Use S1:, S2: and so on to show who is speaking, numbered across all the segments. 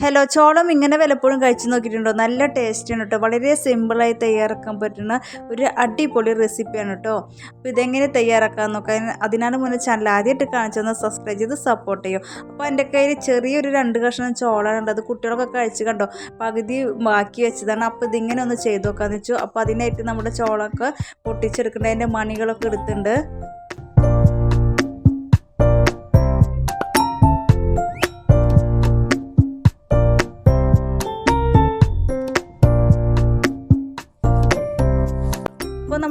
S1: Hello ചോളം ഇങ്ങനെ വല്ലപ്പോഴും കഴിച്ചു നോക്കിയിട്ടുണ്ടോ? നല്ല ടേസ്റ്റാണ് കേട്ടോ വളരെ സിമ്പിളായി തയ്യാറാക്കാൻ പറ്റുന്ന ഒരു അടിപൊളി റെസിപ്പിയാണ് കേട്ടോ അപ്പോൾ ഇതെങ്ങനെ തയ്യാറാക്കാൻ നോക്കാൻ അതിനാണ് മുന്നേ ചാനൽ ആദ്യമായിട്ട് കാണിച്ചൊന്ന് സബ്സ്ക്രൈബ് ചെയ്ത് സപ്പോർട്ട് ചെയ്യും. അപ്പോൾ എന്റെ കയ്യിൽ ചെറിയൊരു രണ്ട് കഷ്ണം ചോളാണ് അത് കുട്ടികളൊക്കെ കഴിച്ച് കണ്ടോ? പകുതി ബാക്കി വെച്ചതാണ്. അപ്പോൾ ഇതിങ്ങനെ ഒന്ന് ചെയ്ത് നോക്കാമെന്ന് വെച്ചു. അപ്പോൾ അതിനായിട്ട് നമ്മുടെ ചോളമൊക്കെ പൊട്ടിച്ചെടുക്കേണ്ട അതിന്റെ മണികളൊക്കെ എടുത്തിട്ടുണ്ട്.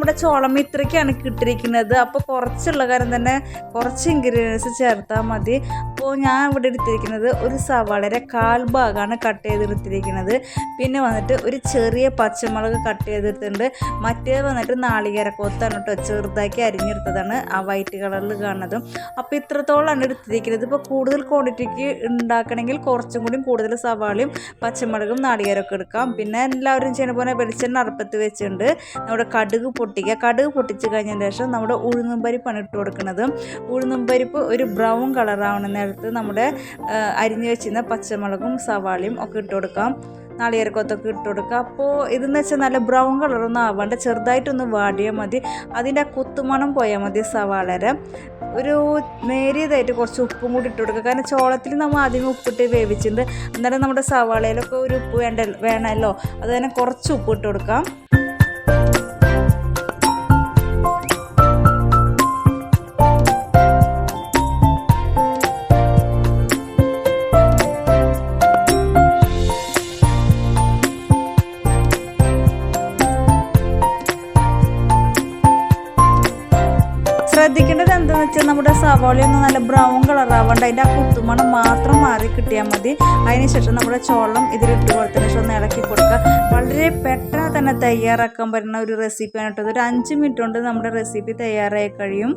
S1: നമ്മുടെ ചോളം ഇത്രയ്ക്കാണ് കിട്ടിയിരിക്കുന്നത്. അപ്പോൾ കുറച്ചുള്ള കാര്യം തന്നെ കുറച്ച് ഇൻഗ്രീഡിയൻസ് ചേർത്താൽ മതി. അപ്പോൾ ഞാൻ ഇവിടെ എടുത്തിരിക്കുന്നത് ഒരു സവാളയുടെ കാൽ ഭാഗമാണ് കട്ട് ചെയ്തെടുത്തിരിക്കുന്നത്. പിന്നെ വന്നിട്ട് ഒരു ചെറിയ പച്ചമുളക് കട്ട് ചെയ്തെടുത്തിട്ടുണ്ട്. മറ്റേത് വന്നിട്ട് നാളികേര കൊത്താണ് കേട്ടോ ചെറുതാക്കി അരിഞ്ഞെടുത്തതാണ് ആ വൈറ്റ് കളറിൽ കാണുന്നതും. അപ്പോൾ ഇത്രത്തോളമാണ് എടുത്തിരിക്കുന്നത്. ഇപ്പോൾ കൂടുതൽ ക്വാണ്ടിറ്റിക്ക് ഉണ്ടാക്കണമെങ്കിൽ കുറച്ചും കൂടി കൂടുതൽ സവാളയും പച്ചമുളകും നാളികേരമൊക്കെ എടുക്കാം. പിന്നെ എല്ലാവരും ചെയ്യുന്ന പോലെ വെളിച്ചെണ്ണ അറുപ്പത്ത് വെച്ചിട്ടുണ്ട്. നമ്മുടെ കടുക് പൊട്ടിക്കുക. കടുക് പൊട്ടിച്ച് കഴിഞ്ഞതിന് ശേഷം നമ്മുടെ ഉഴുന്നും പരിപ്പാണ് ഇട്ട് കൊടുക്കുന്നത്. ഉഴുന്നും പരിപ്പ് ഒരു ബ്രൗൺ കളറാവുന്ന നേരത്ത് നമ്മുടെ അരിഞ്ഞു വെച്ചിരുന്ന പച്ചമുളകും സവാളയും ഒക്കെ ഇട്ട് കൊടുക്കാം. നാളികേരക്കൊത്തൊക്കെ ഇട്ട് കൊടുക്കുക അപ്പോൾ ഇതെന്ന് വെച്ചാൽ നല്ല ബ്രൗൺ കളറൊന്നും ആവാണ്ട് ചെറുതായിട്ടൊന്ന് വാടിയാൽ മതി. അതിന്റെ ആ കുത്തുമണം പോയാൽ മതി സവാളര ഒരു നേരിയതായിട്ട് കുറച്ച് ഉപ്പും കൂടി ഇട്ട് കൊടുക്കുക കാരണം ചോളത്തിൽ നമ്മൾ ആദ്യം ഉപ്പിട്ട് വേവിച്ചിട്ടുണ്ട്. അന്നേരം നമ്മുടെ സവാളയിലൊക്കെ ഒരു ഉപ്പ് വേണ്ട വേണമല്ലോ. അത് തന്നെ കുറച്ച് ഉപ്പ് ഇട്ട് കൊടുക്കാം. ശ്രദ്ധിക്കേണ്ടത് എന്താണെന്ന് വെച്ചാൽ നമ്മുടെ സവാളയൊന്നും നല്ല ബ്രൗൺ കളർ ആവേണ്ട അതിന്റെ ആ കുത്തുമണം മാത്രം മാറി കിട്ടിയാൽ മതി. അതിനുശേഷം നമ്മുടെ ചോളം ഇതിലിട്ട് കൊടുത്തതിന് ശേഷം ഒന്ന് ഇളക്കി കൊടുക്കുക. വളരെ പെട്ടെന്ന് തന്നെ തയ്യാറാക്കാൻ പറ്റുന്ന ഒരു റെസിപ്പിയാണ് കേട്ടോ ഒരു അഞ്ച് മിനിറ്റ് കൊണ്ട് നമ്മുടെ റെസിപ്പി തയ്യാറായി കഴിയും.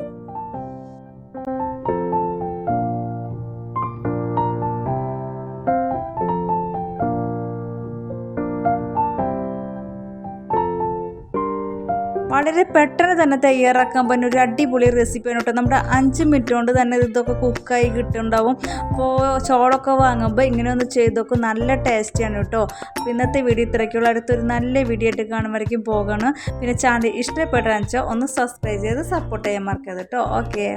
S1: വളരെ പെട്ടെന്ന് തന്നെ തയ്യാറാക്കാൻ പറ്റുന്ന ഒരു അടിപൊളി റെസിപ്പിയാണ് കേട്ടോ. നമ്മുടെ അഞ്ച് മിനിറ്റ് കൊണ്ട് തന്നെ ഇതൊക്കെ കുക്കായി കിട്ടുന്നുണ്ടാവും. അപ്പോൾ ചോളൊക്കെ വാങ്ങുമ്പോൾ ഇങ്ങനെ ഒന്ന് ചെയ്തൊക്കെ നല്ല ടേസ്റ്റിയാണ് കേട്ടോ. അപ്പോൾ ഇന്നത്തെ വീഡിയോ ഇത്രയ്ക്കുള്ള. അടുത്തൊരു നല്ല വീഡിയോ ആയിട്ട് കാണുമ്പോഴേക്കും പോകണം. പിന്നെ ചാനൽ ഇഷ്ടപ്പെട്ടാന്ന് വെച്ചാൽ ഒന്ന് സബ്സ്ക്രൈബ് ചെയ്ത് സപ്പോർട്ട് ചെയ്യാൻ മറക്കരുത് കേട്ടോ. ഓക്കെ